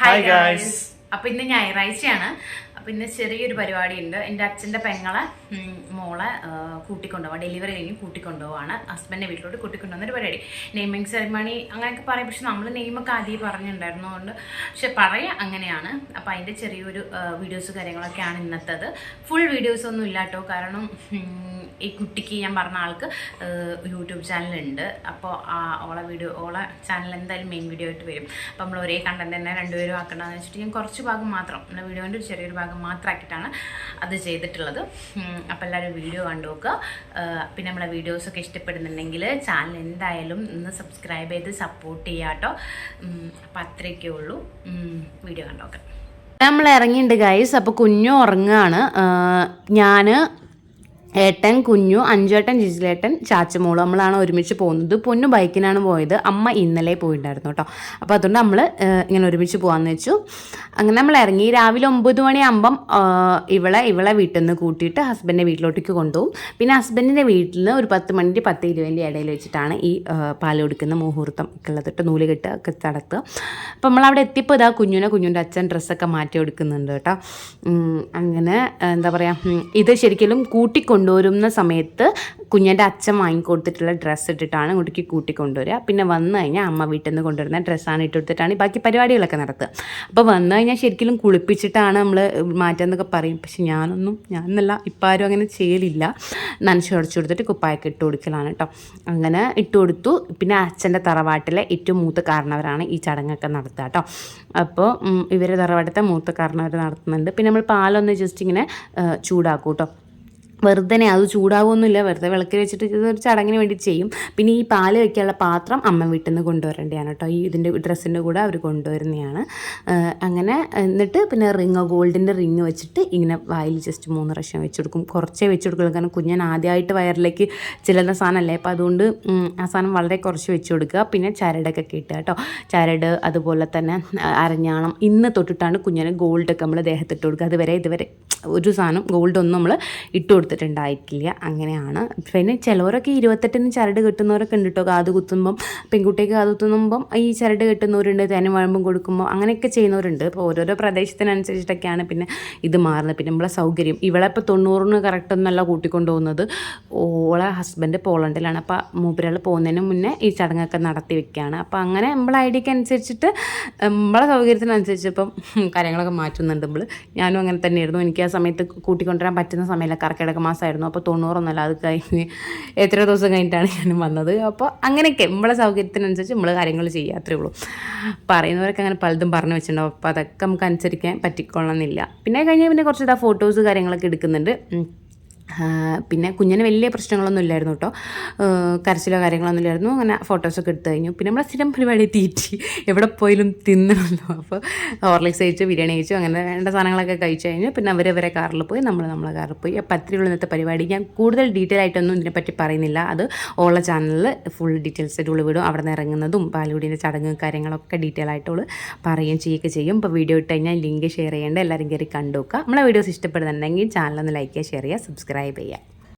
Hi guys അപ്പൊ ഇന്ന് ഞായറാഴ്ചയാണ്. അപ്പൊ ഇന്ന് ചെറിയൊരു പരിപാടി ഉണ്ട് എന്റെ അച്ഛന്റെ പെങ്ങളെ മോളെ കൂട്ടിക്കൊണ്ടുപോകാം ഡെലിവറി കഴിഞ്ഞ് കൂട്ടിക്കൊണ്ടുപോവാണ്. ഹസ്ബൻഡിന്റെ വീട്ടിലോട്ട് കൂട്ടിക്കൊണ്ടുവന്ന ഒരു പരിപാടി. നെയ്മിങ് സെറിമണി അങ്ങനെയൊക്കെ പറയും. പക്ഷെ നമ്മൾ നെയ്മൊക്കെ ആദ്യം പറഞ്ഞിട്ടുണ്ടായിരുന്നതുകൊണ്ട് പക്ഷെ പറയാം അങ്ങനെയാണ്. അപ്പോൾ അതിന്റെ ചെറിയൊരു വീഡിയോസ് കാര്യങ്ങളൊക്കെയാണ് ഇന്നത്തത്. ഫുൾ വീഡിയോസ് ഒന്നും ഇല്ല കേട്ടോ. കാരണം ഈ കുട്ടിക്ക് ഞാൻ പറഞ്ഞ ആൾക്ക് യൂട്യൂബ് ചാനലുണ്ട് അപ്പോൾ ആ ഓളെ വീഡിയോ ഓളെ ചാനൽ എന്തായാലും മെയിൻ വീഡിയോ ആയിട്ട് വരും. അപ്പോൾ നമ്മൾ ഒരേ കണ്ടന്റ് തന്നെ രണ്ടുപേരും ആക്കണമെന്ന് വെച്ചിട്ട് ഞാൻ കുറച്ച് ഭാഗം മാത്രം. നമ്മുടെ വീഡിയോന്റെ ചെറിയൊരു ഭാഗം മാത്രമാക്കിയിട്ടാണ് അത് ചെയ്തിട്ടുള്ളത്. അപ്പോൾ എല്ലാവരും വീഡിയോ കണ്ടു നോക്കുക. പിന്നെ നമ്മളെ വീഡിയോസൊക്കെ ഇഷ്ടപ്പെടുന്നുണ്ടെങ്കിൽ ചാനൽ എന്തായാലും ഒന്ന് സബ്സ്ക്രൈബ് ചെയ്ത് സപ്പോർട്ട് ചെയ്യുക കേട്ടോ. അപ്പോൾ അത്രയൊക്കെ ഉള്ളൂ. വീഡിയോ കണ്ടോക്കാം നമ്മൾ ഇറങ്ങിയിട്ടുണ്ട് ഗൈസ് അപ്പോൾ കുഞ്ഞു ഉറങ്ങുകയാണ് ഞാൻ ഏട്ടൻ കുഞ്ഞു അഞ്ചേട്ടൻ ജിജിലേട്ടൻ ചാച്ചമോൾ നമ്മളാണ് ഒരുമിച്ച് പോകുന്നത്. പൊന്നു ബൈക്കിനാണ് പോയത്. അമ്മ ഇന്നലെ പോയിട്ടുണ്ടായിരുന്നു കേട്ടോ അപ്പോൾ അതുകൊണ്ട് നമ്മൾ ഇങ്ങനെ ഒരുമിച്ച് പോകാമെന്ന് വെച്ചു. അങ്ങനെ നമ്മൾ ഇറങ്ങി. രാവിലെ ഒമ്പത് മണിയാകുമ്പം ഇവളെ ഇവളെ വീട്ടിൽ നിന്ന് കൂട്ടിയിട്ട് ഹസ്ബൻഡിന്റെ വീട്ടിലോട്ടേക്ക് കൊണ്ടുപോകും പിന്നെ ഹസ്ബൻഡിന്റെ വീട്ടിൽ നിന്ന് ഒരു പത്ത് മണിന്റെ പത്ത് ഇരുപതിന്റെ ഇടയിൽ വെച്ചിട്ടാണ് ഈ പാൽ കൊടുക്കുന്ന മുഹൂർത്തം ഒക്കെ ഉള്ളതിട്ട് നൂൽ കെട്ട് ഒക്കെ നടത്തുക അപ്പം നമ്മളവിടെ എത്തിയപ്പോൾ ഇതാ കുഞ്ഞിനെ കുഞ്ഞിന്റെ അച്ഛൻ ഡ്രസ്സൊക്കെ മാറ്റി കൊടുക്കുന്നുണ്ട് കേട്ടോ അങ്ങനെ എന്താ പറയുക ഇത് ശരിക്കും കൂട്ടിക്കൊണ്ടുവരുന്ന സമയത്ത് കുഞ്ഞിന്റെ അച്ഛൻ വാങ്ങിക്കൊടുത്തിട്ടുള്ള ഡ്രസ്സ് ഇട്ടിട്ടാണ് ഇങ്ങോട്ടേക്ക് കൂട്ടിക്കൊണ്ടുവരിക പിന്നെ വന്നു കഴിഞ്ഞാൽ അമ്മ വീട്ടിൽ നിന്ന് കൊണ്ടുവരുന്ന ഡ്രസ്സാണ് ഇട്ടെടുത്തിട്ടാണ് ബാക്കി പരിപാടികളൊക്കെ നടത്തുക. അപ്പോൾ വന്നു കഴിഞ്ഞാൽ ശരിക്കും കുളിപ്പിച്ചിട്ടാണ് നമ്മൾ മാറ്റാന്നൊക്കെ പറയും. പക്ഷെ ഞാനൊന്നും ഞാൻ എന്നല്ല ഇപ്പം ആരും അങ്ങനെ ചെയ്യലില്ല. നനച്ചു ഉടച്ചു കൊടുത്തിട്ട് കുപ്പായൊക്കെ ഇട്ട് കൊടുക്കലാണ് കേട്ടോ അങ്ങനെ ഇട്ട് കൊടുത്തു. പിന്നെ അച്ഛന്റെ തറവാട്ടിലെ ഏറ്റവും മൂത്ത കാരണവരാണ് ഈ ചടങ്ങൊക്കെ നടത്തുക കേട്ടോ അപ്പോൾ ഇവരെ തറവാട്ടത്തെ മൂത്ത കാരണവർ നടത്തുന്നുണ്ട്. പിന്നെ നമ്മൾ പാലൊന്ന് ജസ്റ്റ് ഇങ്ങനെ ചൂടാക്കും കേട്ടോ വെറുതെ അത് ചൂടാവുമൊന്നുമില്ല വെറുതെ വിളക്കി വെച്ചിട്ട് ഇതൊരു ചടങ്ങിന് വേണ്ടി ചെയ്യും. പിന്നെ ഈ പാൽ വയ്ക്കാനുള്ള പാത്രം അമ്മ വീട്ടിൽ നിന്ന് കൊണ്ടുവരേണ്ടതാണ് കേട്ടോ. ഈ ഇതിന്റെ ഡ്രസ്സിന്റെ കൂടെ അവർ കൊണ്ടുവരുന്നതാണ്. അങ്ങനെ എന്നിട്ട് പിന്നെ റിങ് ഗോൾഡിന്റെ റിങ് വെച്ചിട്ട് ഇങ്ങനെ വായിൽ ജസ്റ്റ് മൂന്ന് പ്രാവശ്യം വെച്ച് കൊടുക്കും. കുറച്ചേ വെച്ച് കൊടുക്കുള്ളൂ. കാരണം കുഞ്ഞൻ ആദ്യമായിട്ട് വയറിലേക്ക് ചെല്ലുന്ന സാധനമല്ലേ. അപ്പോൾ അതുകൊണ്ട് ആ സാധനം വളരെ കുറച്ച് വെച്ച് കൊടുക്കുക. പിന്നെ ചരടൊക്കെ കിട്ടുക കേട്ടോ. ചരട് അതുപോലെ തന്നെ അരഞ്ഞാണം ഇന്ന് തൊട്ടിട്ടാണ് കുഞ്ഞിന് ഗോൾഡൊക്കെ നമ്മൾ ദേഹത്തിട്ട് കൊടുക്കുക. അതുവരെ ഇതുവരെ ഒരു സാധനം ഗോൾഡൊന്നും നമ്മൾ ഇട്ട് കൊടുത്തിട്ടുണ്ടായിരിക്കില്ല അങ്ങനെയാണ്. പിന്നെ ചിലവരൊക്കെ ഇരുപത്തെട്ടിന് ചരട് കെട്ടുന്നവരൊക്കെ ഉണ്ട് കേട്ടോ കാത് കുത്തുമ്പം പെൺകുട്ടിക്ക് കാത് കുത്തുമ്പം ഈ ചരട് കെട്ടുന്നവരുണ്ട് തേനും വഴമ്പും കൊടുക്കുമ്പോൾ അങ്ങനെയൊക്കെ ചെയ്യുന്നവരുണ്ട്. അപ്പോൾ ഓരോരോ പ്രദേശത്തിനനുസരിച്ചിട്ടൊക്കെയാണ് പിന്നെ ഇത് മാറുന്നത്. പിന്നെ നമ്മളെ സൗകര്യം. ഇവളെ ഇപ്പോൾ തൊണ്ണൂറിന് കറക്റ്റ് ഒന്നല്ല കൂട്ടിക്കൊണ്ടു പോകുന്നത് ഓളെ ഹസ്ബൻഡ് പോളണ്ടിലാണ്. അപ്പോൾ മൂപ്പരാൾ പോകുന്നതിന് മുന്നേ ഈ ചടങ്ങൊക്കെ നടത്തി വെക്കുകയാണ് അപ്പോൾ അങ്ങനെ നമ്മളെ ഐഡിയക്ക് അനുസരിച്ചിട്ട് നമ്മളെ സൗകര്യത്തിനനുസരിച്ച് ഇപ്പം കാര്യങ്ങളൊക്കെ മാറ്റുന്നുണ്ട് നമ്മൾ ഞാനും അങ്ങനെ തന്നെയായിരുന്നു. എനിക്ക് ആ സമയത്ത് കൂട്ടിക്കൊണ്ടുവരാൻ പറ്റുന്ന സമയമല്ല കർക്കിടക മാസമായിരുന്നു അപ്പോൾ തൊണ്ണൂറൊന്നല്ല അത് കഴിഞ്ഞ് എത്ര ദിവസം കഴിഞ്ഞിട്ടാണ് ഞാൻ വന്നത്. അപ്പോൾ അങ്ങനെയൊക്കെ നമ്മളെ സൗകര്യത്തിനനുസരിച്ച് നമ്മൾ കാര്യങ്ങൾ ചെയ്യുക അത്രേ ഉള്ളൂ. പറയുന്നവരൊക്കെ അങ്ങനെ പലതും പറഞ്ഞു വെച്ചിട്ടുണ്ടാവും അപ്പോൾ അതൊക്കെ നമുക്ക് അനുസരിക്കാൻ പറ്റിക്കൊള്ളണമെന്നില്ല. പിന്നെ കഴിഞ്ഞാൽ പിന്നെ കുറച്ച് ഇതാ ഫോട്ടോസ് കാര്യങ്ങളൊക്കെ എടുക്കുന്നുണ്ട്. പിന്നെ കുഞ്ഞിന് വലിയ പ്രശ്നങ്ങളൊന്നും ഇല്ലായിരുന്നു കേട്ടോ. കരച്ചിലോ കാര്യങ്ങളൊന്നും ഇല്ലായിരുന്നു. അങ്ങനെ ഫോട്ടോസൊക്കെ എടുത്തു കഴിഞ്ഞു. പിന്നെ നമ്മളെ സ്ഥിരം പരിപാടി തീറ്റി. എവിടെ പോയാലും തിന്നണമല്ലോ അപ്പോൾ ഹോർലിക്സ് കഴിച്ചു ബിരിയാണി കഴിച്ചു അങ്ങനെ വേണ്ട സാധനങ്ങളൊക്കെ കഴിച്ചു കഴിഞ്ഞു. പിന്നെ അവരവരെ കാറിൽ പോയി നമ്മൾ നമ്മളെ കാറിൽ പോയി. അപ്പോൾ അത്രയുള്ള ഇന്നത്തെ പരിപാടി. ഞാൻ കൂടുതൽ ഡീറ്റെയിൽ ആയിട്ടൊന്നും ഇതിനെപ്പറ്റി പറയുന്നില്ല. അത് ഓള ചാനലിൽ ഫുൾ ഡീറ്റെയിൽസ് ആയിട്ട് ഉള്ള വിടും. അവിടെ നിന്ന് ഇറങ്ങുന്നതും പാലുകുടീന്റെ ചടങ്ങ് കാര്യങ്ങളൊക്കെ ഡീറ്റെയിൽ ആയിട്ടുള്ള പറയുകയും ചെയ്യുകയൊക്കെ ചെയ്യും. ഇപ്പോൾ വീഡിയോ ഇട്ട് കഴിഞ്ഞാൽ ലിങ്ക് ഷെയർ ചെയ്യേണ്ട. എല്ലാവരും കയറി കണ്ടു നോക്കുക. നമ്മളെ വീഡിയോസ് ഇഷ്ടപ്പെടുന്നുണ്ടെങ്കിൽ ചാനലൊന്ന് ലൈക്ക് ചെയ്യുക ഷെയർ ചെയ്യുക സബ്സ്ക്രൈബ് ചെയ്യുക